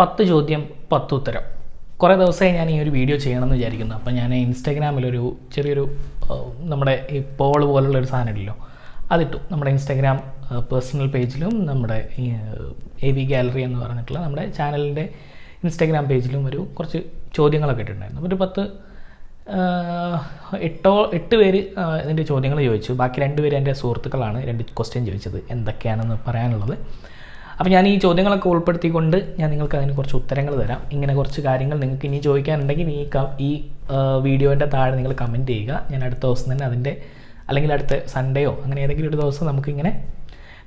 പത്ത് ചോദ്യം പത്ത് ഉത്തരം. കുറേ ദിവസമായി ഞാൻ ഈ ഒരു വീഡിയോ ചെയ്യണമെന്ന് വിചാരിക്കുന്നു. അപ്പോൾ ഞാൻ ഇൻസ്റ്റാഗ്രാമിലൊരു ചെറിയൊരു നമ്മുടെ ഈ പോൾ പോലുള്ള ഒരു സാധനം ഇല്ലല്ലോ അതിട്ടു. നമ്മുടെ ഇൻസ്റ്റാഗ്രാം പേഴ്സണൽ പേജിലും നമ്മുടെ എ വി ഗാലറി എന്ന് പറഞ്ഞിട്ടുള്ള നമ്മുടെ ചാനലിന്റെ ഇൻസ്റ്റാഗ്രാം പേജിലും ഒരു കുറച്ച് ചോദ്യങ്ങളൊക്കെ ഇട്ടിട്ടുണ്ടായിരുന്നു. ഒരു പത്ത് എട്ടോ എട്ട് പേര് ഇതിന്റെ ചോദ്യങ്ങൾ ചോദിച്ചു. ബാക്കി രണ്ട് പേര് എന്റെ സുഹൃത്തുക്കളാണ് രണ്ട് ക്വസ്റ്റ്യൻ ചോദിച്ചത്. എന്തൊക്കെയാണെന്ന് പറയാനുള്ളത്. അപ്പോൾ ഞാൻ ഈ ചോദ്യങ്ങളൊക്കെ ഉൾപ്പെടുത്തിക്കൊണ്ട് ഞാൻ നിങ്ങൾക്ക് അതിന് കുറച്ച് ഉത്തരങ്ങൾ തരാം. ഇങ്ങനെ കുറച്ച് കാര്യങ്ങൾ നിങ്ങൾക്ക് ഇനി ചോദിക്കാനുണ്ടെങ്കിൽ ഈ ഈ വീഡിയോന്റെ താഴെ നിങ്ങൾ കമന്റ് ചെയ്യുക. ഞാൻ അടുത്ത ദിവസം തന്നെ അതിന്റെ അല്ലെങ്കിൽ അടുത്ത സൺഡേയോ അങ്ങനെ ഏതെങ്കിലും ഒരു ദിവസം നമുക്കിങ്ങനെ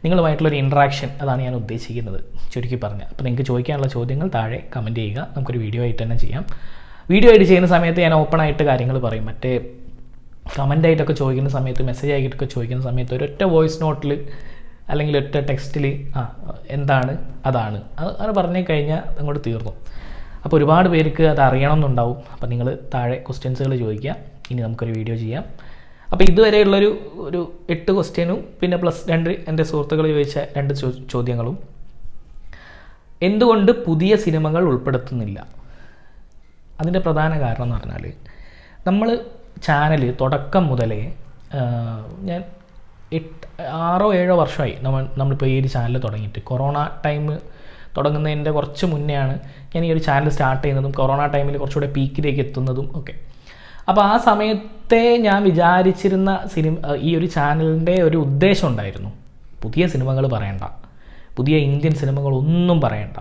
നിങ്ങളുമായിട്ടുള്ളൊരു ഇൻട്രാക്ഷൻ അതാണ് ഞാൻ ഉദ്ദേശിക്കുന്നത്. ചുരുക്കി പറഞ്ഞ്. അപ്പോൾ നിങ്ങൾക്ക് ചോദിക്കാനുള്ള ചോദ്യങ്ങൾ താഴെ കമന്റ് ചെയ്യുക. നമുക്കൊരു വീഡിയോ ആയിട്ട് തന്നെ ചെയ്യാം. വീഡിയോ ആയിട്ട് ചെയ്യുന്ന സമയത്ത് ഞാൻ ഓപ്പൺ ആയിട്ട് കാര്യങ്ങൾ പറയും. മറ്റേ കമന്റ് ആയിട്ടൊക്കെ ചോദിക്കുന്ന സമയത്ത് മെസ്സേജ് ആയിട്ടൊക്കെ ചോദിക്കുന്ന സമയത്ത് ഒരൊറ്റ വോയിസ് നോട്ടിൽ അല്ലെങ്കിൽ ഒറ്റ ടെക്സ്റ്റിൽ ആ എന്താണ് അതാണ്. അത് അങ്ങനെ പറഞ്ഞു കഴിഞ്ഞാൽ അങ്ങോട്ട് തീർന്നു. അപ്പോൾ ഒരുപാട് പേർക്ക് അത് അറിയണമെന്നുണ്ടാവും. അപ്പോൾ നിങ്ങൾ താഴെ ക്വസ്റ്റ്യൻസുകൾ ചോദിക്കുക. ഇനി നമുക്കൊരു വീഡിയോ ചെയ്യാം. അപ്പോൾ ഇതുവരെയുള്ളൊരു ഒരു എട്ട് ക്വസ്റ്റ്യനും പിന്നെ പ്ലസ് രണ്ട് എന്റെ സുഹൃത്തുക്കൾ ചോദിച്ച രണ്ട് ചോദ്യങ്ങളും. എന്തുകൊണ്ട് പുതിയ സിനിമകൾ ഉൾപ്പെടുത്തുന്നില്ല? അതിന്റെ പ്രധാന കാരണം എന്ന് പറഞ്ഞാൽ നമ്മൾ ചാനൽ തുടക്കം മുതലേ ഞാൻ എട്ട് ആറോ ഏഴോ വർഷമായി നമ്മൾ നമ്മളിപ്പോൾ ഈ ഒരു ചാനൽ തുടങ്ങിയിട്ട്. കൊറോണ ടൈം തുടങ്ങുന്നതിന്റെ കുറച്ച് മുന്നെയാണ് ഞാൻ ഈ ഒരു ചാനൽ സ്റ്റാർട്ട് ചെയ്യുന്നതും കൊറോണ ടൈമിൽ കുറച്ചുകൂടെ പീക്കിലേക്ക് എത്തുന്നതും ഒക്കെ. അപ്പോൾ ആ സമയത്തെ ഞാൻ വിചാരിച്ചിരുന്ന സിനിമ ഈ ഒരു ചാനലിന്റെ ഒരു ഉദ്ദേശം ഉണ്ടായിരുന്നു. പുതിയ സിനിമകൾ പറയണ്ട. പുതിയ ഇന്ത്യൻ സിനിമകളൊന്നും പറയണ്ട.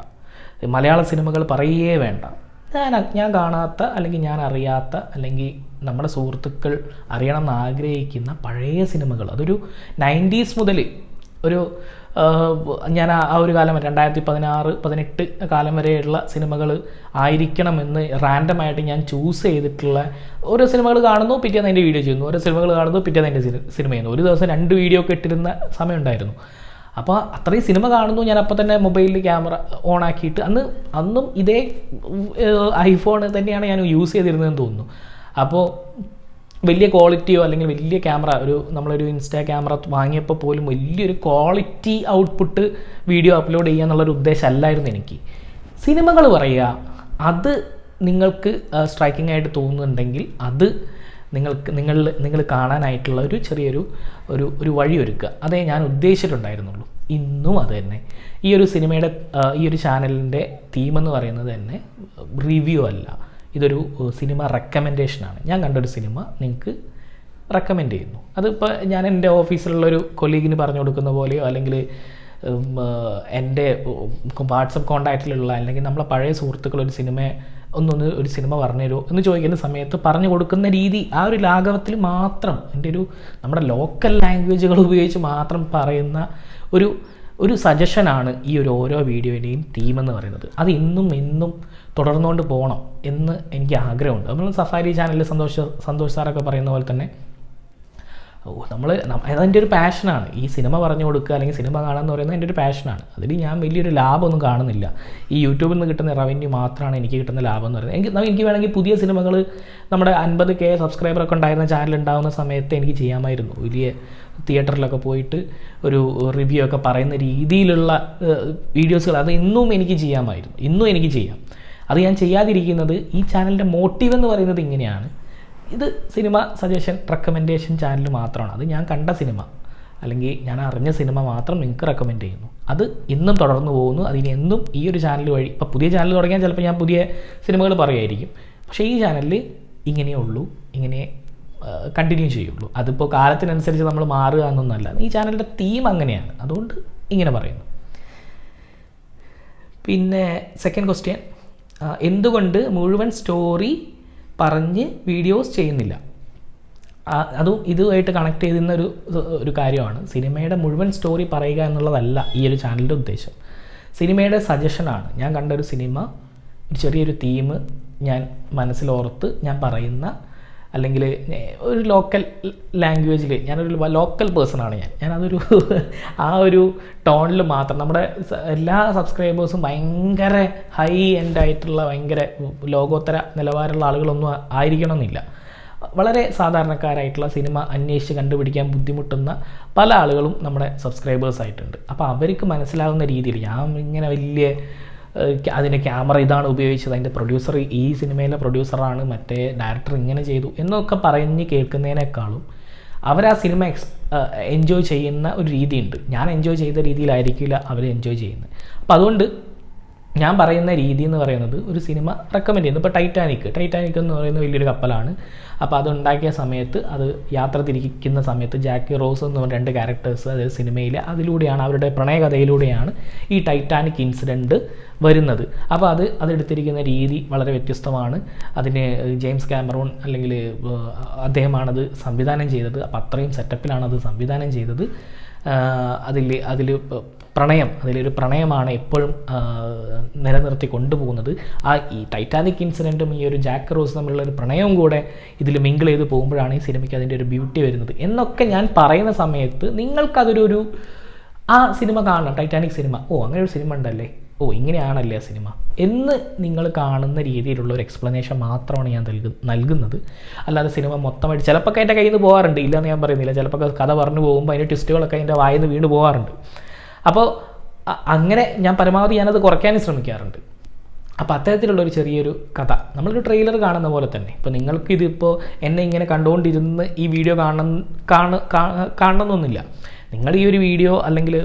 മലയാള സിനിമകൾ പറയേ വേണ്ട. ഞാൻ ഞാൻ കാണാത്ത അല്ലെങ്കിൽ ഞാൻ അറിയാത്ത അല്ലെങ്കിൽ നമ്മുടെ സുഹൃത്തുക്കൾ അറിയണം എന്ന് ആഗ്രഹിക്കുന്ന പഴയ സിനിമകൾ. അതൊരു നയന്റീസ് മുതൽ ഒരു ഞാൻ ആ ഒരു കാലം രണ്ടായിരത്തി പതിനാറ് പതിനെട്ട് കാലം വരെയുള്ള സിനിമകൾ ആയിരിക്കണമെന്ന് റാൻഡമായിട്ട് ഞാൻ ചൂസ് ചെയ്തിട്ടുള്ള ഓരോ സിനിമകൾ കാണുന്നു പിറ്റേന്ന് അതിന്റെ വീഡിയോ ചെയ്യുന്നു. ഓരോ സിനിമകൾ കാണുന്നു പിറ്റേന്ന് അതിന്റെ സിനിമ ചെയ്യുന്നു. ഒരു ദിവസം രണ്ട് വീഡിയോ ഒക്കെ ഇട്ടിരുന്ന സമയം ഉണ്ടായിരുന്നു. അപ്പോൾ അത്രയും സിനിമ കാണുന്നു ഞാൻ അപ്പോൾ തന്നെ മൊബൈലിൽ ക്യാമറ ഓൺ ആക്കിയിട്ട് അന്ന് അന്നും ഇതേ ഐഫോൺ തന്നെയാണ് ഞാൻ യൂസ് ചെയ്തിരുന്നതെന്ന് തോന്നുന്നു. അപ്പോൾ വലിയ ക്വാളിറ്റിയോ അല്ലെങ്കിൽ വലിയ ക്യാമറ ഒരു നമ്മളൊരു ഇൻസ്റ്റാ ക്യാമറ വാങ്ങിയപ്പോൾ പോലും വലിയൊരു ക്വാളിറ്റി ഔട്ട്പുട്ട് വീഡിയോ അപ്ലോഡ് ചെയ്യുക എന്നുള്ളൊരു ഉദ്ദേശമല്ലായിരുന്നു എനിക്ക്. സിനിമകൾ പറയുക അത് നിങ്ങൾക്ക് സ്ട്രൈക്കിംഗ് ആയിട്ട് തോന്നുന്നുണ്ടെങ്കിൽ അത് നിങ്ങൾക്ക് നിങ്ങൾ നിങ്ങൾ കാണാനായിട്ടുള്ള ഒരു ചെറിയൊരു ഒരു ഒരു വഴി ഒരുക്കുക. അതേ ഞാൻ ഉദ്ദേശിച്ചിട്ടുണ്ടായിരുന്നുള്ളൂ. ഇന്നും അത് തന്നെ. ഈ ഒരു സിനിമയുടെ ഈ ഒരു ചാനലിന്റെ തീമെന്ന് പറയുന്നത് തന്നെ റിവ്യൂ അല്ല. ഇതൊരു സിനിമ റെക്കമെൻഡേഷനാണ് ഞാൻ കണ്ടൊരു സിനിമ നിങ്ങൾക്ക് റെക്കമെൻഡ് ചെയ്യുന്നു. അതിപ്പോൾ ഞാൻ എന്റെ ഓഫീസിലുള്ളൊരു കൊലീഗിന് പറഞ്ഞു കൊടുക്കുന്ന പോലെയോ അല്ലെങ്കിൽ എന്റെ വാട്സപ്പ് കോണ്ടാക്റ്റിലുള്ള അല്ലെങ്കിൽ നമ്മളെ പഴയ സുഹൃത്തുക്കൾ ഒരു സിനിമ ഒന്നൊന്ന് ഒരു സിനിമ പറഞ്ഞുതരുമോ എന്ന് ചോദിക്കുന്ന സമയത്ത് പറഞ്ഞു കൊടുക്കുന്ന രീതി ആ ഒരു ലാഘവത്തിൽ മാത്രം എന്റെ ഒരു നമ്മുടെ ലോക്കൽ ലാംഗ്വേജുകൾ ഉപയോഗിച്ച് മാത്രം പറയുന്ന ഒരു ഒരു സജഷനാണ് ഈ ഒരു ഓരോ വീഡിയോയുടെയും തീമെന്ന് പറയുന്നത്. അത് ഇന്നും എന്നും തുടർന്നുകൊണ്ട് പോകണം എന്ന് എനിക്ക് ആഗ്രഹമുണ്ട്. നമ്മൾ സഫാരി ചാനലിൽ സന്തോഷ സന്തോഷ് സാറൊക്കെ പറയുന്ന പോലെ തന്നെ നമ്മൾ അതെന്റെ ഒരു പാഷനാണ് ഈ സിനിമ പറഞ്ഞു കൊടുക്കുക അല്ലെങ്കിൽ സിനിമ കാണുക എന്ന് പറയുന്നത് എന്റെ ഒരു പാഷനാണ് അതിൽ ഞാൻ വലിയൊരു ലാഭമൊന്നും കാണുന്നില്ല. ഈ യൂട്യൂബിൽ നിന്ന് കിട്ടുന്ന റവന്യൂ മാത്രമാണ് എനിക്ക് കിട്ടുന്ന ലാഭം എന്ന് പറയുന്നത്. എനിക്ക് എനിക്ക് വേണമെങ്കിൽ പുതിയ സിനിമകൾ നമ്മുടെ അൻപത് കെ സബ്സ്ക്രൈബറൊക്കെ ഉണ്ടായിരുന്ന ചാനൽ ഉണ്ടാകുന്ന സമയത്ത് എനിക്ക് ചെയ്യാമായിരുന്നു. വലിയ തിയേറ്ററിലൊക്കെ പോയിട്ട് ഒരു റിവ്യൂ ഒക്കെ പറയുന്ന രീതിയിലുള്ള വീഡിയോസുകൾ അത് ഇന്നും എനിക്ക് ചെയ്യാമായിരുന്നു. ഇന്നും എനിക്ക് ചെയ്യാം. അത് ഞാൻ ചെയ്യാതിരിക്കുന്നത് ഈ ചാനലിന്റെ മോട്ടീവ് എന്ന് പറയുന്നത് ഇങ്ങനെയാണ്. ഇത് സിനിമ സജഷൻ റെക്കമെൻഡേഷൻ ചാനൽ മാത്രമാണ്. അത് ഞാൻ കണ്ട സിനിമ. അല്ലെങ്കിൽ ഞാൻ അറിഞ്ഞ സിനിമ മാത്രം നിങ്ങൾക്ക് റെക്കമെൻഡ് ചെയ്യുന്നു. അത് ഇന്നും തുടർന്നു പോകുന്നു. അതിന് എന്നും ഈ ഒരു ചാനൽ വഴി ഇപ്പോൾ പുതിയ ചാനൽ തുടങ്ങിയാൽ ചിലപ്പോൾ ഞാൻ പുതിയ സിനിമകൾ പറയുമായിരിക്കും. പക്ഷേ ഈ ചാനലിൽ ഇങ്ങനെയേ ഉള്ളൂ. ഇങ്ങനെ കണ്ടിന്യൂ ചെയ്യുള്ളൂ. അതിപ്പോൾ കാലത്തിനനുസരിച്ച് നമ്മൾ മാറുക എന്നൊന്നല്ല. ഈ ചാനലിന്റെ തീം അങ്ങനെയാണ്. അതുകൊണ്ട് ഇങ്ങനെ പറയുന്നു. പിന്നെ സെക്കൻഡ് ക്വസ്റ്റ്യൻ എന്തുകൊണ്ട് മുഴുവൻ സ്റ്റോറി പറഞ്ഞ് വീഡിയോസ് ചെയ്യുന്നില്ല? അതും ഇതുമായിട്ട് കണക്ട് ചെയ്യുന്ന ഒരു ഒരു കാര്യമാണ്. സിനിമയുടെ മുഴുവൻ സ്റ്റോറി പറയുക എന്നുള്ളതല്ല ഈ ഒരു ചാനലിന്റെ ഉദ്ദേശം. സിനിമയുടെ സജഷനാണ്. ഞാൻ കണ്ട ഒരു സിനിമ ഒരു ചെറിയൊരു തീം ഞാൻ മനസ്സിലോർത്ത് ഞാൻ പറയുന്ന അല്ലെങ്കിൽ ഒരു ലോക്കൽ ലാംഗ്വേജിൽ ഞാനൊരു ലോക്കൽ പേഴ്സണാണ് ഞാൻ. ഞാനതൊരു ആ ഒരു ടോണിൽ മാത്രം നമ്മുടെ എല്ലാ സബ്സ്ക്രൈബേഴ്സും ഭയങ്കര ഹൈ എൻഡ് ആയിട്ടുള്ള ഭയങ്കര ലോകോത്തര നിലവാരമുള്ള ആളുകളൊന്നും ആയിരിക്കണമെന്നില്ല. വളരെ സാധാരണക്കാരായിട്ടുള്ള സിനിമ അന്വേഷിച്ച് കണ്ടുപിടിക്കാൻ ബുദ്ധിമുട്ടുന്ന പല ആളുകളും നമ്മുടെ സബ്സ്ക്രൈബേഴ്സ് ആയിട്ടുണ്ട്. അപ്പോൾ അവർക്ക് മനസ്സിലാവുന്ന രീതിയിൽ ഞാൻ ഇങ്ങനെ വലിയ അതിന്റെ ക്യാമറ ഇതാണ് ഉപയോഗിച്ചത്. അതിന്റെ പ്രൊഡ്യൂസർ ഈ സിനിമയിലെ പ്രൊഡ്യൂസറാണ് മറ്റേ ഡയറക്ടർ ഇങ്ങനെ ചെയ്തു എന്നൊക്കെ പറഞ്ഞ് കേൾക്കുന്നതിനേക്കാളും അവർ ആ സിനിമ എക്സ് എൻജോയ് ചെയ്യുന്ന ഒരു രീതിയുണ്ട്. ഞാൻ എൻജോയ് ചെയ്ത രീതിയിലായിരിക്കില്ല അവർ എൻജോയ് ചെയ്യുന്നത്. അപ്പോൾ അതുകൊണ്ട് ഞാൻ പറയുന്ന രീതി എന്ന് പറയുന്നത് ഒരു സിനിമ റെക്കമെൻഡ് ചെയ്യുന്നു. ഇപ്പോൾ ടൈറ്റാനിക് ടൈറ്റാനിക് എന്ന് പറയുന്ന വലിയൊരു കപ്പലാണ്. അപ്പോൾ അതുണ്ടാക്കിയ സമയത്ത് അത് യാത്ര തിരിക്കുന്ന സമയത്ത് ജാക്കി റോസ് എന്ന് പറഞ്ഞ രണ്ട് ക്യാരക്ടേഴ്സ് അതായത് സിനിമയിൽ അതിലൂടെയാണ് അവരുടെ പ്രണയകഥയിലൂടെയാണ് ഈ ടൈറ്റാനിക് ഇൻസിഡന്റ് വരുന്നത്. അപ്പോൾ അത് അതെടുത്തിരിക്കുന്ന രീതി വളരെ വ്യത്യസ്തമാണ്. അതിന് ജെയിംസ് ക്യാമറോൺ അല്ലെങ്കിൽ അദ്ദേഹമാണത് സംവിധാനം ചെയ്തത്. അപ്പോൾ അത്രയും സെറ്റപ്പിലാണ് അത് സംവിധാനം ചെയ്തത്. അതിൽ അതിൽ പ്രണയം അതിലൊരു പ്രണയമാണ് എപ്പോഴും നിലനിർത്തി കൊണ്ടുപോകുന്നത്. ആ ഈ ടൈറ്റാനിക് ഇൻസിഡന്റും ഈ ഒരു ജാക്ക് റോസ് തമ്മിലുള്ള ഒരു പ്രണയവും കൂടെ ഇതിൽ മിങ്കിൾ ചെയ്ത് പോകുമ്പോഴാണ് ഈ സിനിമയ്ക്ക് അതിന്റെ ഒരു ബ്യൂട്ടി വരുന്നത്. എന്നൊക്കെ ഞാൻ പറയുന്ന സമയത്ത് നിങ്ങൾക്കതൊരു ഒരു ആ സിനിമ കാണണം ടൈറ്റാനിക് സിനിമ. ഓ അങ്ങനെ ഒരു സിനിമ ഉണ്ടല്ലേ? ഓ ഇങ്ങനെയാണല്ലേ ആ സിനിമ? എന്ന് നിങ്ങൾ കാണുന്ന രീതിയിലുള്ള ഒരു എക്സ്പ്ലനേഷൻ മാത്രമാണ് ഞാൻ നൽകു നൽകുന്നത്. അല്ലാതെ സിനിമ മൊത്തമായിട്ട് ചിലപ്പോൾ എന്റെ കയ്യിൽ നിന്ന് പോകാറുണ്ട്. ഇല്ലയെന്ന് ഞാൻ പറയുന്നില്ല. ചിലപ്പോൾ കഥ പറഞ്ഞു പോകുമ്പോൾ അതിന്റെ ട്വിസ്റ്റുകളൊക്കെ അതിന്റെ വായിൽ നിന്ന് വീണ് പോകാറുണ്ട്. അപ്പോൾ അങ്ങനെ ഞാൻ പരമാവധി ഞാനത് കുറയ്ക്കാനും ശ്രമിക്കാറുണ്ട്. അപ്പോൾ അത്തരത്തിലുള്ള ഒരു ചെറിയൊരു കഥ. നമ്മളൊരു ട്രെയിലർ കാണുന്ന പോലെ തന്നെ. ഇപ്പോൾ നിങ്ങൾക്ക് ഇതിപ്പോൾ എന്നെ ഇങ്ങനെ കണ്ടുകൊണ്ടിരുന്ന് ഈ വീഡിയോ കാണണം കാണ കാണണമെന്നൊന്നുമില്ല. നിങ്ങൾ ഈ ഒരു വീഡിയോ അല്ലെങ്കിൽ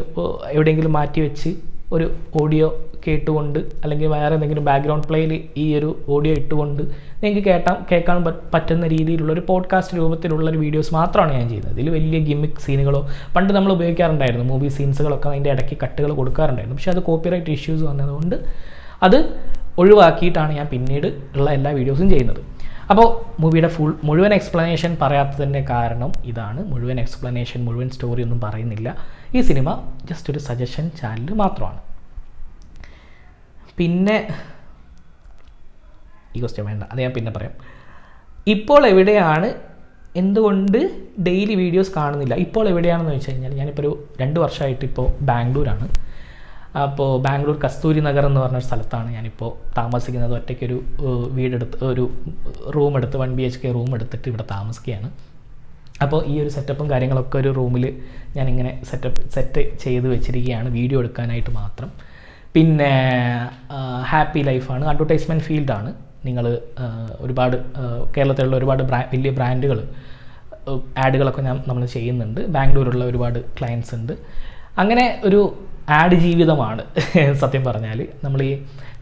എവിടെയെങ്കിലും മാറ്റി വെച്ച് ഒരു ഓഡിയോ കേട്ടുകൊണ്ട് അല്ലെങ്കിൽ വേറെ എന്തെങ്കിലും ബാക്ക്ഗ്രൗണ്ട് പ്ലേയിൽ ഈ ഒരു ഓഡിയോ ഇട്ടുകൊണ്ട് നിങ്ങൾക്ക് കേട്ടാൻ കേൾക്കാൻ പറ്റുന്ന രീതിയിലുള്ള ഒരു പോഡ്കാസ്റ്റ് രൂപത്തിലുള്ള ഒരു വീഡിയോസ് മാത്രമാണ് ഞാൻ ചെയ്യുന്നത്. ഇതിൽ വലിയ ഗിമിക് സീനുകളോ പണ്ട് നമ്മൾ ഉപയോഗിക്കാറുണ്ടായിരുന്നു മൂവി സീൻസുകളൊക്കെ അതിന്റെ ഇടയ്ക്ക് കട്ടുകൾ കൊടുക്കാറുണ്ടായിരുന്നു. പക്ഷേ അത് കോപ്പിറൈറ്റ് ഇഷ്യൂസ് വന്നതുകൊണ്ട് അത് ഒഴിവാക്കിയിട്ടാണ് ഞാൻ പിന്നീട് ഉള്ള എല്ലാ വീഡിയോസും ചെയ്യുന്നത്. അപ്പോൾ മൂവിയുടെ ഫുൾ മുഴുവൻ എക്സ്പ്ലനേഷൻ പറയാത്തതിന്റെ കാരണം ഇതാണ്. മുഴുവൻ എക്സ്പ്ലനേഷൻ മുഴുവൻ സ്റ്റോറി ഒന്നും പറയുന്നില്ല. ഈ സിനിമ ജസ്റ്റ് ഒരു സജഷൻ ചാനൽ മാത്രമാണ്. പിന്നെ ഈ ക്വസ്റ്റ്യൻ വേണ്ട. അത് ഞാൻ പിന്നെ പറയാം. ഇപ്പോൾ എവിടെയാണ് എന്തുകൊണ്ട് ഡെയിലി വീഡിയോസ് കാണുന്നില്ല? ഇപ്പോൾ എവിടെയാണെന്ന് വെച്ച് കഴിഞ്ഞാൽ ഞാനിപ്പോൾ ഒരു രണ്ട് വർഷമായിട്ട് ഇപ്പോൾ ബാംഗ്ലൂരാണ്. അപ്പോൾ ബാംഗ്ലൂർ കസ്തൂരി നഗർ എന്ന് പറഞ്ഞ സ്ഥലത്താണ് ഞാനിപ്പോൾ താമസിക്കുന്നത്. ഒറ്റയ്ക്കൊരു വീടെടുത്ത് ഒരു റൂം എടുത്ത് one B H K room എടുത്തിട്ട് ഇവിടെ താമസിക്കുകയാണ്. അപ്പോൾ ഈ ഒരു സെറ്റപ്പും കാര്യങ്ങളൊക്കെ ഒരു റൂമിൽ ഞാനിങ്ങനെ സെറ്റപ്പ് സെറ്റ് ചെയ്ത് വെച്ചിരിക്കുകയാണ്. വീഡിയോ എടുക്കാനായിട്ട് മാത്രം. പിന്നെ ഹാപ്പി ലൈഫാണ്. അഡ്വർടൈസ്മെന്റ് ഫീൽഡാണ്. നിങ്ങൾ ഒരുപാട് കേരളത്തിലുള്ള ഒരുപാട് ബ്രാ വലിയ ബ്രാൻഡുകൾ ആഡുകളൊക്കെ ഞാൻ നമ്മൾ ചെയ്യുന്നുണ്ട്. ബാംഗ്ലൂരുള്ള ഒരുപാട് ക്ലയൻസ് ഉണ്ട്. അങ്ങനെ ഒരു ആഡ് ജീവിതമാണ് സത്യം പറഞ്ഞാൽ നമ്മൾ ഈ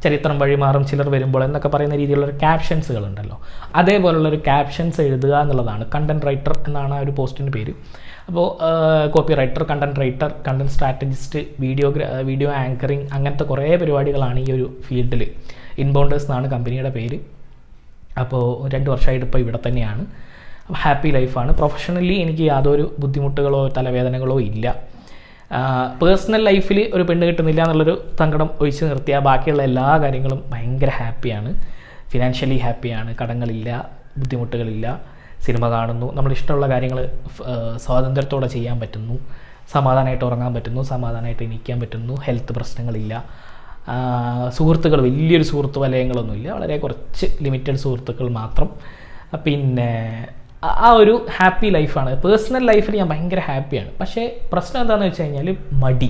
ചരിത്രം വഴിമാറും ചിലർ വരുമ്പോൾ എന്നൊക്കെ പറയുന്ന രീതിയിലുള്ള ക്യാപ്ഷൻസുകൾ ഉണ്ടല്ലോ അതേപോലുള്ള ഒരു ക്യാപ്ഷൻസ് എഴുതുക എന്നുള്ളതാണ്. കണ്ടന്റ് റൈറ്റർ എന്നാണ് ആ ഒരു പോസ്റ്റിന്റെ പേര്. അപ്പോൾ copywriter content writer content strategist video video anchoring അങ്ങനത്തെ കുറേ പരിപാടികളാണ് ഈ ഒരു ഫീൽഡിൽ ഇൻബൗണ്ടേഴ്സ് എന്നാണ് കമ്പനിയുടെ പേര്. അപ്പോൾ രണ്ട് വർഷമായിട്ട് ഇപ്പോൾ ഇവിടെ തന്നെയാണ്. ഹാപ്പി ലൈഫാണ് പ്രൊഫഷണലി എനിക്ക് യാതൊരു ബുദ്ധിമുട്ടുകളോ തലവേദനകളോ ഇല്ല. പേഴ്സണൽ ലൈഫിൽ ഒരു പെണ്ണ് കിട്ടുന്നില്ല എന്നുള്ളൊരു സങ്കടം ഒഴിച്ചു നിർത്തിയാൽ ബാക്കിയുള്ള എല്ലാ കാര്യങ്ങളും ഭയങ്കര ഹാപ്പിയാണ് ഫിനാൻഷ്യലി ഹാപ്പിയാണ് കടങ്ങളില്ല ബുദ്ധിമുട്ടുകളില്ല. സിനിമ കാണുന്നു. നമ്മൾ ഇഷ്ടമുള്ള കാര്യങ്ങൾ സ്വാതന്ത്ര്യത്തോടെ ചെയ്യാൻ പറ്റുന്നു. സമാധാനമായിട്ട് ഉറങ്ങാൻ പറ്റുന്നു. സമാധാനമായിട്ട് എണീക്കാൻ പറ്റുന്നു. ഹെൽത്ത് പ്രശ്നങ്ങളില്ല. സുഹൃത്തുക്കൾ വലിയൊരു സുഹൃത്ത് വലയങ്ങളൊന്നുമില്ല. വളരെ കുറച്ച് ലിമിറ്റഡ് സുഹൃത്തുക്കൾ മാത്രം. പിന്നെ ആ ഒരു ഹാപ്പി ലൈഫാണ്. പേഴ്സണൽ ലൈഫിൽ ഞാൻ ഭയങ്കര ഹാപ്പിയാണ്. പക്ഷേ പ്രശ്നം എന്താണെന്ന് വെച്ച് കഴിഞ്ഞാൽ മടി.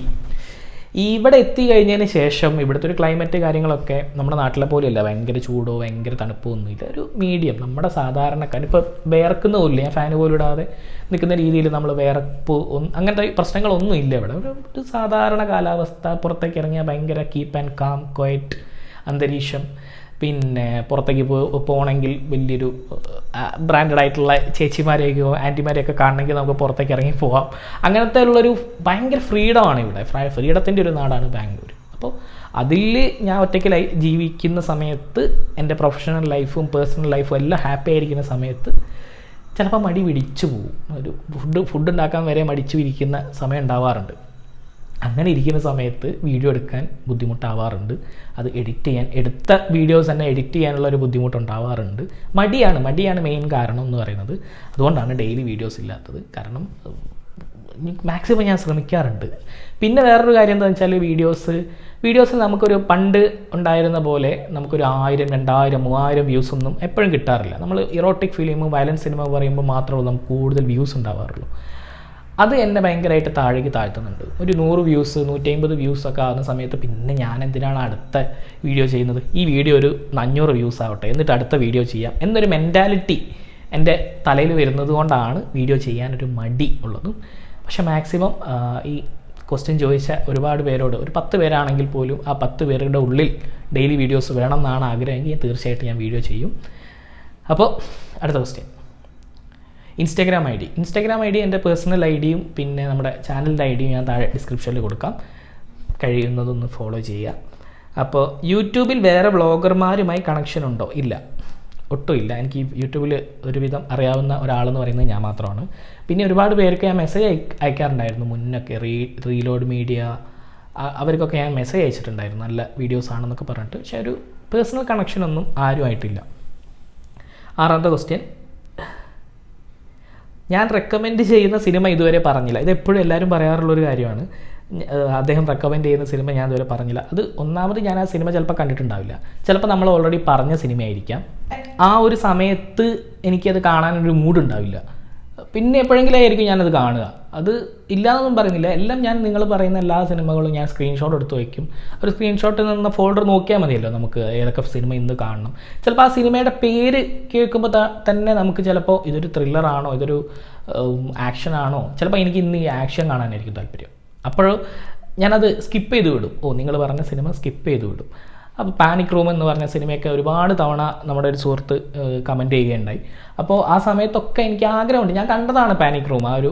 ഇവിടെ എത്തി കഴിഞ്ഞതിന് ശേഷം ഇവിടുത്തെ ഒരു ക്ലൈമറ്റ് കാര്യങ്ങളൊക്കെ നമ്മുടെ നാട്ടിലെ പോലെയല്ല. ഭയങ്കര ചൂടോ ഭയങ്കര തണുപ്പോ ഒന്നുമില്ല ഒരു മീഡിയം നമ്മുടെ സാധാരണക്കാരൻ ഇപ്പോൾ വേർക്കുന്ന പോലും ഞാൻ ഫാൻ പോലും ഇടാതെ നിൽക്കുന്ന രീതിയിൽ നമ്മൾ വേർപ്പ് അങ്ങനത്തെ പ്രശ്നങ്ങളൊന്നും ഇല്ല ഇവിടെ. ഒരു സാധാരണ കാലാവസ്ഥ. പുറത്തേക്ക് ഇറങ്ങിയാൽ ഭയങ്കര കീപ്പ് ആൻഡ് കാം ക്വയറ്റ് അന്തരീക്ഷം. പിന്നെ പുറത്തേക്ക് പോകണമെങ്കിൽ വലിയൊരു ബ്രാൻഡഡ് ആയിട്ടുള്ള ചേച്ചിമാരെയൊക്കെയോ ആന്റിമാരെയൊക്കെ കാണണമെങ്കിൽ നമുക്ക് പുറത്തേക്ക് ഇറങ്ങി പോകാം. അങ്ങനത്തെ ഉള്ളൊരു ഭയങ്കര ഫ്രീഡമാണ് ഇവിടെ. ഫ്രീഡത്തിന്റെ ഒരു നാടാണ് ബാംഗ്ലൂർ അപ്പോൾ അതിൽ ഞാൻ ഒറ്റയ്ക്ക് ലൈ ജീവിക്കുന്ന സമയത്ത് എന്റെ പ്രൊഫഷണൽ ലൈഫും പേഴ്സണൽ ലൈഫും എല്ലാം ഹാപ്പി ആയിരിക്കുന്ന സമയത്ത് ചിലപ്പോൾ മടി പിടിച്ചു പോകും. ഒരു ഫുഡ് ഫുഡ് ഉണ്ടാക്കാൻ വരെ മടിച്ചു ഇരിക്കുന്ന സമയം ഉണ്ടാവാറുണ്ട്. അങ്ങനെ ഇരിക്കുന്ന സമയത്ത് വീഡിയോ എടുക്കാൻ ബുദ്ധിമുട്ടാവാറുണ്ട്. അത് എഡിറ്റ് ചെയ്യാൻ എടുത്ത വീഡിയോസ് തന്നെ എഡിറ്റ് ചെയ്യാനുള്ള ഒരു ബുദ്ധിമുട്ടുണ്ടാവാറുണ്ട്. മടിയാണ് മടിയാണ് മെയിൻ കാരണം എന്ന് പറയുന്നത്. അതുകൊണ്ടാണ് ഡെയിലി വീഡിയോസ് ഇല്ലാത്തത്. കാരണം മാക്സിമം ഞാൻ ശ്രമിക്കാറുണ്ട്. പിന്നെ വേറൊരു കാര്യം എന്താണെന്ന് വെച്ചാൽ വീഡിയോസ് വീഡിയോസിൽ നമുക്കൊരു പണ്ട് ഉണ്ടായിരുന്ന പോലെ നമുക്കൊരു ആയിരം രണ്ടായിരം മൂവായിരം വ്യൂസ് ഒന്നും എപ്പോഴും കിട്ടാറില്ല. നമ്മൾ ഇറോട്ടിക് ഫിലിമും വയലൻസ് സിനിമ പറയുമ്പോൾ മാത്രമേ നമുക്ക് കൂടുതൽ വ്യൂസ് ഉണ്ടാവാറുള്ളൂ. അത് എന്നെ ഭയങ്കരമായിട്ട് താഴേക്ക് താഴ്ത്തുന്നുണ്ട്. ഒരു നൂറ് വ്യൂസ് നൂറ്റമ്പത് വ്യൂസ് ഒക്കെ ആകുന്ന സമയത്ത് പിന്നെ ഞാൻ എന്തിനാണ് അടുത്ത വീഡിയോ ചെയ്യുന്നത്? ഈ വീഡിയോ ഒരു അഞ്ഞൂറ് വ്യൂസ് ആവട്ടെ എന്നിട്ട് അടുത്ത വീഡിയോ ചെയ്യാം എന്നൊരു മെന്റാലിറ്റി എന്റെ തലയിൽ വരുന്നത് കൊണ്ടാണ് വീഡിയോ ചെയ്യാനൊരു മടി ഉള്ളതും. പക്ഷേ മാക്സിമം ഈ ക്വസ്റ്റ്യൻ ചോദിച്ച ഒരുപാട് പേരോട് ഒരു പത്ത് പേരാണെങ്കിൽ പോലും ആ പത്ത് പേരുടെ ഉള്ളിൽ ഡെയിലി വീഡിയോസ് വേണം എന്നാണ് ആഗ്രഹമെങ്കിൽ തീർച്ചയായിട്ടും ഞാൻ വീഡിയോ ചെയ്യും. അപ്പോൾ അടുത്ത question Instagram ID Instagram ID എന്റെ പേഴ്സണൽ ഐ ഡിയും പിന്നെ നമ്മുടെ ചാനലിന്റെ ഐ ഡിയും ഞാൻ താഴെ ഡിസ്ക്രിപ്ഷനിൽ കൊടുക്കാം. കഴിയുന്നതൊന്ന് ഫോളോ ചെയ്യുക. അപ്പോൾ യൂട്യൂബിൽ വേറെ വ്ളോഗർമാരുമായി കണക്ഷൻ ഉണ്ടോ? ഇല്ല. ഒട്ടുമില്ല എനിക്ക് യൂട്യൂബിൽ ഒരുവിധം അറിയാവുന്ന ഒരാളെന്ന് പറയുന്നത് ഞാൻ മാത്രമാണ്. പിന്നെ ഒരുപാട് പേർക്ക് ഞാൻ മെസ്സേജ് അയ അയക്കാറുണ്ടായിരുന്നു. മുന്നൊക്കെ റീ റീലോഡ് മീഡിയ അവർക്കൊക്കെ ഞാൻ മെസ്സേജ് അയച്ചിട്ടുണ്ടായിരുന്നു. നല്ല വീഡിയോസ് ആണെന്നൊക്കെ പറഞ്ഞിട്ട്. പക്ഷേ ഒരു പേഴ്സണൽ കണക്ഷനൊന്നും ആരുമായിട്ടില്ല. ആറാമത്തെ ക്വസ്റ്റ്യൻ ഞാൻ റെക്കമെൻഡ് ചെയ്യുന്ന സിനിമ ഇതുവരെ പറഞ്ഞില്ല. ഇത് എപ്പോഴും എല്ലാവരും പറയാറുള്ള ഒരു കാര്യമാണ്. അദ്ദേഹം റെക്കമെൻഡ് ചെയ്യുന്ന സിനിമ ഞാൻ ഇതുവരെ പറഞ്ഞില്ല. അത് ഒന്നാമത് ഞാൻ ആ സിനിമ ചിലപ്പോൾ കണ്ടിട്ടുണ്ടാവില്ല. ചിലപ്പോൾ നമ്മൾ ഓൾറെഡി പറഞ്ഞ സിനിമയായിരിക്കാം ആ ഒരു സമയത്ത് എനിക്കത് കാണാനൊരു മൂഡ് ഉണ്ടാവില്ല. പിന്നെ എപ്പോഴെങ്കിലും ആയിരിക്കും ഞാനത് കാണുക. അത് ഇല്ലാന്നൊന്നും പറയുന്നില്ല. എല്ലാം ഞാൻ നിങ്ങൾ പറയുന്ന എല്ലാ സിനിമകളും ഞാൻ സ്ക്രീൻഷോട്ട് എടുത്ത് വയ്ക്കും ഒരു സ്ക്രീൻഷോട്ടിൽ നിന്ന് ഫോൾഡർ നോക്കിയാൽ മതിയല്ലോ നമുക്ക് ഏതൊക്കെ സിനിമ ഇന്ന് കാണണം. ചിലപ്പോൾ ആ സിനിമയുടെ പേര് കേൾക്കുമ്പോൾ തന്നെ നമുക്ക് ചിലപ്പോൾ ഇതൊരു ത്രില്ലറാണോ ഇതൊരു ആക്ഷൻ ആണോ ചിലപ്പോൾ എനിക്ക് ഇന്ന് ഈ ആക്ഷൻ കാണാനായിരിക്കും താല്പര്യം. അപ്പോൾ ഞാനത് സ്കിപ്പ് ചെയ്ത് വിടും. ഓ നിങ്ങൾ പറഞ്ഞ സിനിമ സ്കിപ്പ് ചെയ്ത് വിടും. അപ്പോൾ പാനിക് റൂം എന്ന് പറഞ്ഞ സിനിമയൊക്കെ ഒരുപാട് തവണ നമ്മുടെ ഒരു സുഹൃത്ത് കമന്റ് ചെയ്യുകയുണ്ടായി. അപ്പോൾ ആ സമയത്തൊക്കെ എനിക്ക് ആഗ്രഹമുണ്ട്. ഞാൻ കണ്ടതാണ് പാനിക് റൂം ആ ഒരു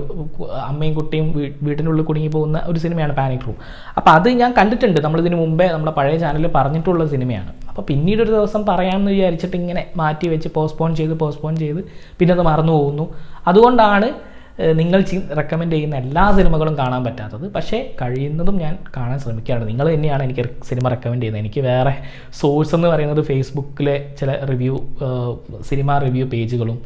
അമ്മയും കുട്ടിയും വീട്ടിനുള്ളിൽ കുടുങ്ങി പോകുന്ന ഒരു സിനിമയാണ് പാനിക് റൂം അപ്പോൾ അത് ഞാൻ കണ്ടിട്ടുണ്ട്. നമ്മളിതിന് മുമ്പേ നമ്മുടെ പഴയ ചാനലിൽ പറഞ്ഞിട്ടുള്ള സിനിമയാണ്. അപ്പോൾ പിന്നീട് ഒരു ദിവസം പറയാമെന്ന് വിചാരിച്ചിട്ട് ഇങ്ങനെ മാറ്റി വെച്ച് പോസ്റ്റ്പോൺ ചെയ്ത് പോസ്റ്റ്പോൺ ചെയ്ത് പിന്നെ അത് മറന്നു പോകുന്നു. അതുകൊണ്ടാണ് നിങ്ങൾ റെക്കമെൻഡ് ചെയ്യുന്ന എല്ലാ സിനിമകളും കാണാൻ പറ്റാത്തത്. പക്ഷേ കഴിയുന്നതും ഞാൻ കാണാൻ ശ്രമിക്കാറുണ്ട്. നിങ്ങൾ തന്നെയാണ് എനിക്ക് സിനിമ റെക്കമെൻഡ് ചെയ്യുന്നത്. എനിക്ക് വേറെ സോഴ്സ് എന്ന് പറയുന്നത് ഫേസ്ബുക്കിലെ ചില റിവ്യൂ സിനിമ റിവ്യൂ പേജുകളും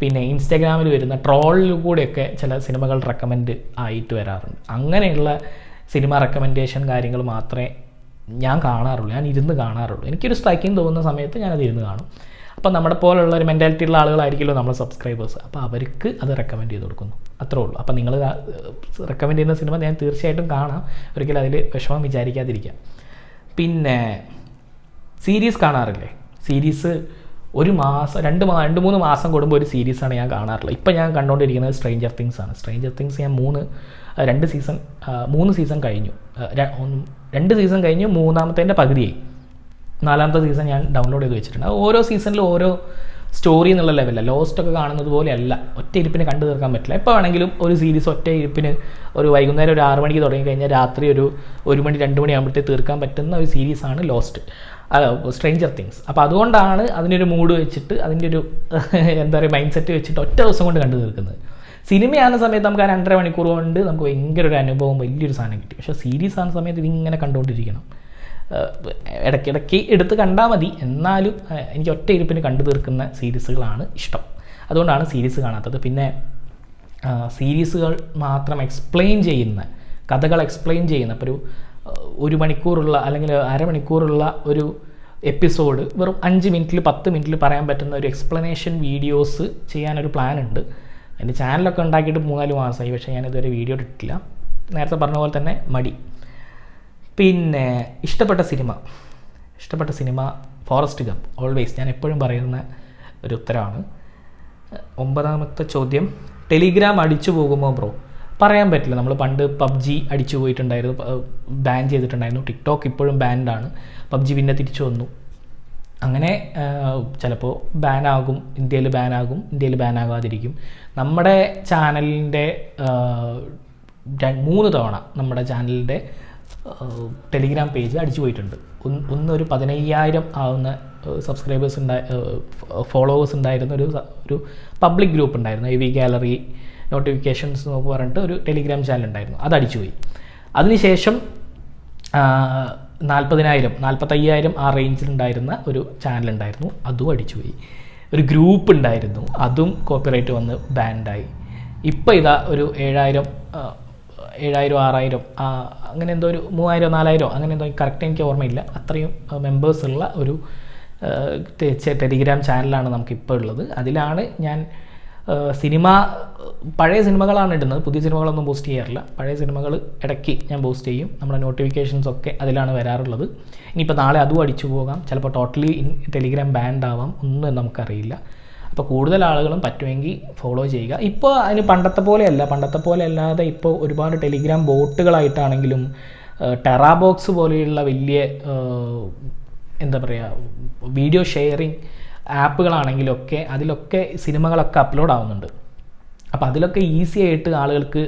പിന്നെ ഇൻസ്റ്റാഗ്രാമിൽ വരുന്ന ട്രോളിൽ കൂടെയൊക്കെ ചില സിനിമകൾ റെക്കമെൻഡ് ആയിട്ട് വരാറുണ്ട്. അങ്ങനെയുള്ള സിനിമ റെക്കമെൻഡേഷൻ കാര്യങ്ങൾ മാത്രമേ ഞാൻ കാണാറുള്ളൂ. ഞാൻ ഇരുന്ന് കാണാറുള്ളൂ. എനിക്കൊരു സ്ട്രൈക്കിംഗ് തോന്നുന്ന സമയത്ത് ഞാനത് ഇരുന്ന് കാണും. അപ്പോൾ നമ്മുടെ പോലുള്ള ഒരു മെന്റാലിറ്റി ഉള്ള ആളുകളായിരിക്കുമല്ലോ നമ്മളെ സബ്സ്ക്രൈബേഴ്സ് അപ്പോൾ അവർക്ക് അത് റെക്കമെൻഡ് ചെയ്ത് കൊടുക്കുന്നു. അത്രേ ഉള്ളൂ. അപ്പോൾ നിങ്ങൾ റെക്കമെൻഡ് ചെയ്യുന്ന സിനിമ ഞാൻ തീർച്ചയായിട്ടും കാണാം. ഒരിക്കലും അതിൽ വിഷമം വിചാരിക്കാതിരിക്കാം. പിന്നെ സീരീസ് കാണാറില്ലേ? സീരീസ് ഒരു മാസം രണ്ട് മാ രണ്ട് മൂന്ന് മാസം കൂടുമ്പോൾ ഒരു സീരീസാണ് ഞാൻ കാണാറുള്ളത്. ഇപ്പം ഞാൻ കണ്ടുകൊണ്ടിരിക്കുന്നത് സ്ട്രേഞ്ചർ തിങ്സ് ആണ്. സ്ട്രേഞ്ചർ തിങ്സ് ഞാൻ മൂന്ന് രണ്ട് സീസൺ മൂന്ന് സീസൺ കഴിഞ്ഞു. രണ്ട് സീസൺ കഴിഞ്ഞു മൂന്നാമത്തേന്റെ പകുതിയായി. നാലാമത്തെ സീസൺ ഞാൻ ഡൗൺലോഡ് ചെയ്ത് വെച്ചിട്ടുണ്ട്. അത് ഓരോ സീസണിലും ഓരോ സ്റ്റോറി എന്നുള്ള ലെവലല്ല ലോസ്റ്റ് ഒക്കെ കാണുന്നത് പോലെയല്ല ഒറ്റ ഇരിപ്പിന് കണ്ടു തീർക്കാൻ പറ്റില്ല. എപ്പോൾ വേണമെങ്കിലും ഒരു സീരീസ് ഒറ്റ ഇരിപ്പിന് ഒരു വൈകുന്നേരം ഒരു ആറ് മണിക്ക് തുടങ്ങി കഴിഞ്ഞാൽ രാത്രി ഒരു ഒരു മണി രണ്ട് മണി ആകുമ്പോഴത്തേക്ക് തീർക്കാൻ പറ്റുന്ന ഒരു സീരീസാണ് ലോസ്റ്റ് സ്ട്രേഞ്ചർ തിങ്സ് അപ്പോൾ അതുകൊണ്ടാണ് അതിനൊരു മൂഡ് വെച്ചിട്ട് അതിന്റെ ഒരു എന്താ പറയുക മൈൻഡ് സെറ്റ് വെച്ചിട്ട് ഒറ്റ ദിവസം കൊണ്ട് കണ്ടു തീർക്കുന്നത്. സിനിമയാകുന്ന സമയത്ത് നമുക്ക് ആ രണ്ടര മണിക്കൂർ കൊണ്ട് നമുക്ക് ഭയങ്കര ഒരു അനുഭവം വലിയൊരു സാധനം കിട്ടി. പക്ഷേ സീരീസ് ആകുന്ന സമയത്ത് ഇതിങ്ങനെ കണ്ടുകൊണ്ടിരിക്കണം. ഇടയ്ക്കിടയ്ക്ക് എടുത്ത് കണ്ടാൽ മതി. എന്നാലും എനിക്ക് ഒറ്റ ഇരുപ്പിന് കണ്ടു തീർക്കുന്ന സീരീസുകളാണ് ഇഷ്ടം. അതുകൊണ്ടാണ് സീരീസ് കാണാത്തത്. പിന്നെ സീരീസുകൾ മാത്രം എക്സ്പ്ലെയിൻ ചെയ്യുന്ന കഥകൾ എക്സ്പ്ലെയിൻ ചെയ്യുന്ന ഇപ്പോൾ ഒരു ഒരു മണിക്കൂറുള്ള അല്ലെങ്കിൽ അരമണിക്കൂറുള്ള ഒരു എപ്പിസോഡ് വെറും അഞ്ച് മിനിറ്റിൽ പത്ത് മിനിറ്റിൽ പറയാൻ പറ്റുന്ന ഒരു എക്സ്പ്ലനേഷൻ വീഡിയോസ് ചെയ്യാനൊരു പ്ലാൻ ഉണ്ട് എന്റെ ചാനലൊക്കെ ഉണ്ടാക്കിയിട്ട് മൂന്നാൽ മാസമായി പക്ഷേ ഞാനിതുവരെ വീഡിയോ ഇട്ടിട്ടില്ല. നേരത്തെ പറഞ്ഞ പോലെ തന്നെ മടി. പിന്നെ ഇഷ്ടപ്പെട്ട സിനിമ. ഇഷ്ടപ്പെട്ട സിനിമ ഫോറസ്റ്റ് ഗം ഓൾവേസ് ഞാൻ എപ്പോഴും പറയുന്ന ഒരു ഉത്തരമാണ് ഒമ്പതാമത്തെ ചോദ്യം ടെലിഗ്രാം അടിച്ചു പോകുമോ ബ്രോ? പറയാൻ പറ്റില്ല. നമ്മൾ പണ്ട് പബ്ജി അടിച്ചു പോയിട്ടുണ്ടായിരുന്നു. ബാൻ ചെയ്തിട്ടുണ്ടായിരുന്നു. ടിക്ടോക്ക് ഇപ്പോഴും ബാൻഡാണ് പബ്ജി പിന്നെ തിരിച്ചു വന്നു. അങ്ങനെ ചിലപ്പോൾ ബാനാകും ഇന്ത്യയിൽ ബാനാകും ഇന്ത്യയിൽ ബാനാകാതിരിക്കും നമ്മുടെ ചാനലിന്റെ മൂന്ന് തവണ നമ്മുടെ ചാനലിന്റെ ടെലിഗ്രാം പേജ് അടിച്ചു പോയിട്ടുണ്ട്. ഒന്ന് ഒരു പതിനയ്യായിരം ആവുന്ന സബ്സ്ക്രൈബേഴ്സ് ഉണ്ടായ ഫോളോവേഴ്സ് ഉണ്ടായിരുന്ന ഒരു ഒരു പബ്ലിക് ഗ്രൂപ്പ് ഉണ്ടായിരുന്നു. എ വി ഗാലറി നോട്ടിഫിക്കേഷൻസ് എന്നൊക്കെ പറഞ്ഞിട്ട് ഒരു ടെലിഗ്രാം ചാനൽ ഉണ്ടായിരുന്നു. അത് അടിച്ചുപോയി അതിനുശേഷം നാൽപ്പതിനായിരം നാൽപ്പത്തയ്യായിരം ആ റേഞ്ചിലുണ്ടായിരുന്ന ഒരു ചാനൽ ഉണ്ടായിരുന്നു. അതും അടിച്ചുപോയി ഒരു ഗ്രൂപ്പ് ഉണ്ടായിരുന്നു. അതും കോപ്പിറൈറ്റ് വന്ന് ബാൻഡായി ഇപ്പോൾ ഇതാ ഒരു ഏഴായിരം ഏഴായിരം ആറായിരം അങ്ങനെ എന്തോ ഒരു മൂവായിരം നാലായിരം അങ്ങനെ എന്തോ കറക്റ്റ് എനിക്ക് ഓർമ്മയില്ല. അത്രയും മെമ്പേഴ്സ് ഉള്ള ഒരു ടെലിഗ്രാം ചാനലാണ് നമുക്കിപ്പോൾ ഉള്ളത്. അതിലാണ് ഞാൻ സിനിമ പഴയ സിനിമകളാണ് ഇടുന്നത്. പുതിയ സിനിമകളൊന്നും പോസ്റ്റ് ചെയ്യാറില്ല. പഴയ സിനിമകൾ ഇടയ്ക്ക് ഞാൻ പോസ്റ്റ് ചെയ്യും. നമ്മുടെ നോട്ടിഫിക്കേഷൻസ് ഒക്കെ അതിലാണ് വരാറുള്ളത്. ഇനിയിപ്പോൾ നാളെ അതും അടിച്ചു പോകാം. ചിലപ്പോൾ ടോട്ടലി ടെലിഗ്രാം ബാൻഡ് ആവാം. ഒന്നും നമുക്കറിയില്ല. അപ്പോൾ കൂടുതൽ ആളുകളും പറ്റുമെങ്കിൽ ഫോളോ ചെയ്യുക. ഇപ്പോൾ അതിന് പണ്ടത്തെ പോലെയല്ല. പണ്ടത്തെ പോലെ അല്ലാതെ ഇപ്പോൾ ഒരുപാട് ടെലിഗ്രാം ബോട്ടുകളായിട്ടാണെങ്കിലും ടെറാബോക്സ് പോലെയുള്ള വലിയ എന്താ പറയുക വീഡിയോ ഷെയറിങ് ആപ്പുകളാണെങ്കിലൊക്കെ അതിലൊക്കെ സിനിമകളൊക്കെ അപ്ലോഡ് ആവുന്നുണ്ട്. അപ്പോൾ അതിലൊക്കെ ഈസി ആയിട്ട് ആളുകൾക്ക്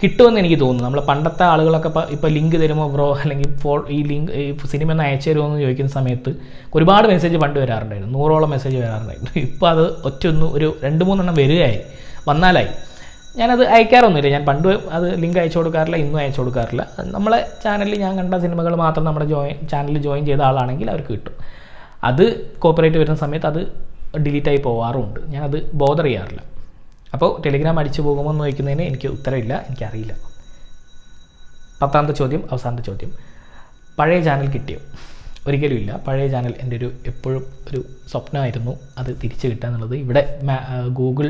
കിട്ടുമെന്ന് എനിക്ക് തോന്നുന്നു. നമ്മൾ പണ്ടത്തെ ആളുകളൊക്കെ ഇപ്പോൾ ലിങ്ക് തരുമോ ബ്രോ അല്ലെങ്കിൽ ഫോൾ ഈ ലിങ്ക് ഈ സിനിമ ഒന്ന് അയച്ചു തരുമോ എന്ന് ചോദിക്കുന്ന സമയത്ത് ഒരുപാട് മെസ്സേജ് പണ്ട് വരാറുണ്ടായിരുന്നു. നൂറോളം മെസ്സേജ് വരാറുണ്ടായിരുന്നു. ഇപ്പോൾ അത് ഒറ്റൊന്ന് ഒരു രണ്ട് മൂന്നെണ്ണം വരികയായി. വന്നാലായി. ഞാനത് അയക്കാറൊന്നുമില്ല. ഞാൻ പണ്ട് അത് ലിങ്ക് അയച്ചു കൊടുക്കാറില്ല ഇന്നും അയച്ചു കൊടുക്കാറില്ല. നമ്മളെ ചാനലിൽ ഞാൻ കണ്ട സിനിമകൾ മാത്രം നമ്മുടെ ജോയിൻ ചാനലിൽ ജോയിൻ ചെയ്ത ആളാണെങ്കിൽ അവർക്ക് കിട്ടും. അത് കോപ്പറേറ്റ് വരുന്ന സമയത്ത് അത് ഡിലീറ്റായി പോവാറുമുണ്ട് ഞാനത് ബോദർ ചെയ്യാറില്ല. അപ്പോൾ ടെലിഗ്രാം അടിച്ചു പോകുമോ എന്ന് ചോദിക്കുന്നതിന് എനിക്ക് ഉത്തരമില്ല എനിക്കറിയില്ല. പത്താമത്തെ ചോദ്യം അവസാനത്തെ ചോദ്യം. പഴയ ചാനൽ കിട്ടിയോ? ഒരിക്കലും ഇല്ല. പഴയ ചാനൽ എന്റെ ഒരു എപ്പോഴും ഒരു സ്വപ്നമായിരുന്നു അത് തിരിച്ചു കിട്ടുക എന്നുള്ളത്. ഇവിടെ ഗൂഗിൾ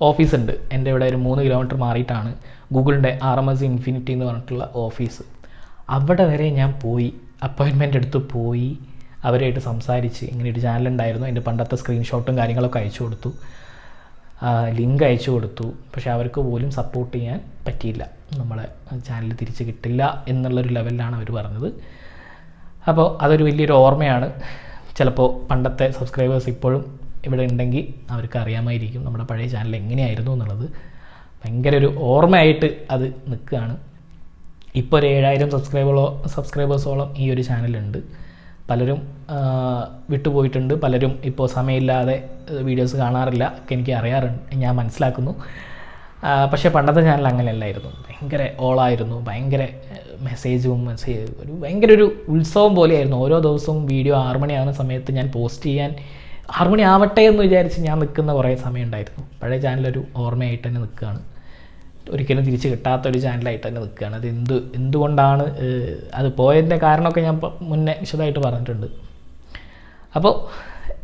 ഓഫീസ് ഉണ്ട് എന്റെ ഇവിടെ ഒരു മൂന്ന് കിലോമീറ്റർ മാറിയിട്ടാണ് ഗൂഗിളിന്റെ ആർ എം എസ് ഇൻഫിനിറ്റി എന്ന് പറഞ്ഞിട്ടുള്ള ഓഫീസ്. അവിടെ വരെ ഞാൻ പോയി അപ്പോയിൻമെന്റ് എടുത്ത് പോയി അവരായിട്ട് സംസാരിച്ച് ഇങ്ങനെ ഒരു ചാനൽ ഉണ്ടായിരുന്നു. എന്റെ പണ്ടത്തെ സ്ക്രീൻഷോട്ടും കാര്യങ്ങളൊക്കെ അയച്ചു കൊടുത്തു. ലിങ്ക് അയച്ചു കൊടുത്തു. പക്ഷേ അവർക്ക് പോലും സപ്പോർട്ട് ചെയ്യാൻ പറ്റിയില്ല. നമ്മളെ ചാനൽ തിരിച്ച് കിട്ടില്ല എന്നുള്ളൊരു ലെവലിലാണ് അവർ പറഞ്ഞത്. അപ്പോൾ അതൊരു വലിയൊരു ഓർമ്മയാണ്. ചിലപ്പോൾ പണ്ടത്തെ സബ്സ്ക്രൈബേഴ്സ് ഇപ്പോഴും ഇവിടെ ഉണ്ടെങ്കിൽ അവർക്ക് അറിയാമായിരിക്കും നമ്മുടെ പഴയ ചാനൽ എങ്ങനെയായിരുന്നു എന്നുള്ളത്. ഭയങ്കര ഒരു ഓർമ്മയായിട്ട് അത് നിൽക്കുകയാണ്. ഇപ്പോൾ ഒരു ഏഴായിരം സബ്സ്ക്രൈബറോ സബ്സ്ക്രൈബേഴ്സോളം ഈ ഒരു ചാനലുണ്ട് പലരും വിട്ടുപോയിട്ടുണ്ട്. പലരും ഇപ്പോൾ സമയമില്ലാതെ വീഡിയോസ് കാണാറില്ല. ഒക്കെ എനിക്ക് അറിയാറുണ്ട്. ഞാൻ മനസ്സിലാക്കുന്നു. പക്ഷേ പണ്ടത്തെ ചാനൽ അങ്ങനെയല്ലായിരുന്നു. ഭയങ്കര ഓളായിരുന്നു ഭയങ്കര മെസ്സേജും മെസ്സേജ് ഒരു ഭയങ്കര ഒരു ഉത്സവം പോലെയായിരുന്നു. ഓരോ ദിവസവും വീഡിയോ ആറുമണിയാകുന്ന സമയത്ത് ഞാൻ പോസ്റ്റ് ചെയ്യാൻ ആറുമണി ആവട്ടെ എന്ന് വിചാരിച്ച് ഞാൻ നിൽക്കുന്ന കുറേ സമയം ഉണ്ടായിരുന്നു. പഴയ ചാനലൊരു ഓർമ്മയായിട്ട് തന്നെ നിൽക്കുകയാണ്. ഒരിക്കലും തിരിച്ച് കിട്ടാത്ത ഒരു ചാനലായിട്ട് തന്നെ നിൽക്കുകയാണ്. അത് എന്ത് എന്തുകൊണ്ടാണ് അത് പോയതിന്റെ കാരണമൊക്കെ ഞാൻ മുന്നേ വിശദമായിട്ട് പറഞ്ഞിട്ടുണ്ട്. അപ്പോൾ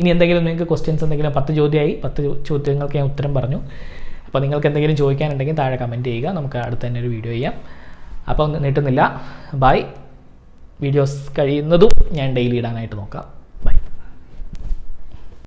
ഇനി എന്തെങ്കിലും നിങ്ങൾക്ക് ക്വസ്റ്റ്യൻസ് എന്തെങ്കിലും പത്ത് ചോദ്യമായി പത്ത് ചോദ്യങ്ങൾക്ക് ഞാൻ ഉത്തരം പറഞ്ഞു. അപ്പോൾ നിങ്ങൾക്ക് എന്തെങ്കിലും ചോദിക്കാനുണ്ടെങ്കിൽ താഴെ കമന്റ് ചെയ്യുക. നമുക്ക് അടുത്ത് തന്നെ ഒരു വീഡിയോ ചെയ്യാം. അപ്പോൾ നീട്ടുന്നില്ല. ബൈ വീഡിയോസ് കഴിയുന്നതും ഞാൻ ഡെയിലി ഇടാനായിട്ട് നോക്കാം.